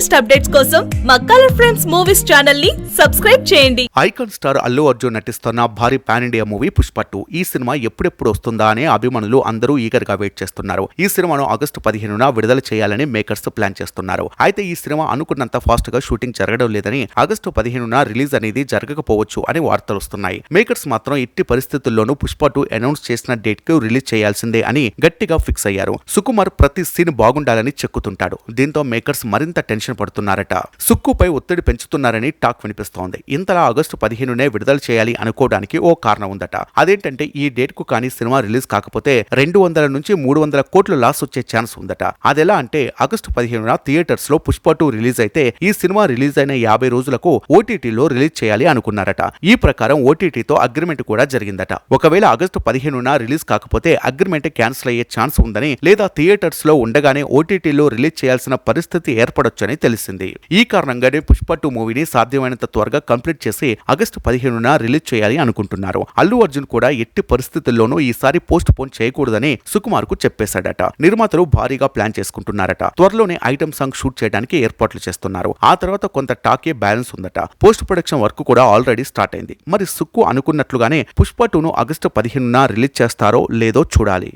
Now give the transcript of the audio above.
Latest updates కోసం మా colour friends movies ఛానల్ని సబ్స్క్రైబ్ చేయండి. ఐకాన్ స్టార్ అల్లు అర్జున్ నటిస్తున్న భారీ pan India movie Pushpa two. ఈ సినిమా ఎప్పుడెప్పుడు వస్తుందా అని అభిమానులు అందరూ ఈగర్గా వెయిట్ చేస్తున్నారు. ఈ సినిమాను ఆగస్టు పదిహేనున విడుదల చేయాలని మేకర్స్ ప్లాన్ చేస్తున్నారు. అయితే ఈ సినిమా అనుకున్నంత ఫాస్ట్గా షూటింగ్ జరగడం లేదని ఆగస్టు పదిహేనున రిలీజ్ అనేది జరగకపోవచ్చు అని వార్తలు వస్తున్నాయి. మేకర్స్ మాత్రం ఎట్టి పరిస్థితుల్లోనూ పుష్ప టూ అనౌన్స్ చేసిన డేట్కు రిలీజ్ చేయాల్సిందే అని గట్టిగా ఫిక్స్ అయ్యారు. సుకుమార్ ప్రతి సీన్ బాగుండాలని చెక్కుతుంటాడు. దీంతో మేకర్స్ మరింత టెన్షన్ టెన్షన్ పడుతున్నారట. సుక్కుపై ఒత్తిడి పెంచుతున్నారని టాక్ వినిపిస్తోంది. ఇంతలా ఆగస్టు పదిహేనునే విడుదల చేయాలి అనుకోవడానికి ఓ కారణం ఉందట. అదేంటంటే ఈ డేట్కు కానీ సినిమా రిలీజ్ కాకపోతే రెండు వందల నుంచి మూడు వందల కోట్లు లాస్ వచ్చే ఛాన్స్ ఉందట. అదెలా అంటే ఆగస్టు పదిహేనున థియేటర్స్లో పుష్ప టూ రిలీజ్ అయితే ఈ సినిమా రిలీజ్ అయిన యాభై రోజులకు ఓటీటీలో రిలీజ్ చేయాలి అనుకున్నారట. ఈ ప్రకారం ఓటీటీతో అగ్రిమెంట్ కూడా జరిగిందట. ఒకవేళ ఆగస్టు పదిహేనున రిలీజ్ కాకపోతే అగ్రిమెంట్ క్యాన్సిల్ అయ్యే ఛాన్స్ ఉందని లేదా థియేటర్స్లో ఉండగానే ఓటీటీలో రిలీజ్ చేయాల్సిన పరిస్థితి ఏర్పడొచ్చని తెలిసింది. ఈ కారణంగానే పుష్ప టూ మూవీని సాధ్యమైనంత త్వరగా కంప్లీట్ చేసి ఆగస్టు పదిహేనున రిలీజ్ చేయాలి అనుకుంటున్నారు. అల్లు అర్జున్ కూడా ఎట్టి పరిస్థితుల్లోనూ ఈసారి పోస్ట్ పోన్ చేయకూడదని సుకుమార్కు చెప్పేశాడట. నిర్మాతలు భారీగా ప్లాన్ చేసుకుంటున్నారట. త్వరలోనే ఐటమ్ సాంగ్ షూట్ చేయడానికి ఏర్పాట్లు చేస్తున్నారు. ఆ తర్వాత కొంత టాకే బ్యాలెన్స్ ఉందట. పోస్ట్ ప్రొడక్షన్ వర్క్ కూడా ఆల్రెడీ స్టార్ట్ అయింది. మరి సుక్కు అనుకున్నట్లుగానే పుష్ప టూను ఆగస్టు పదిహేనున రిలీజ్ చేస్తారో లేదో చూడాలి.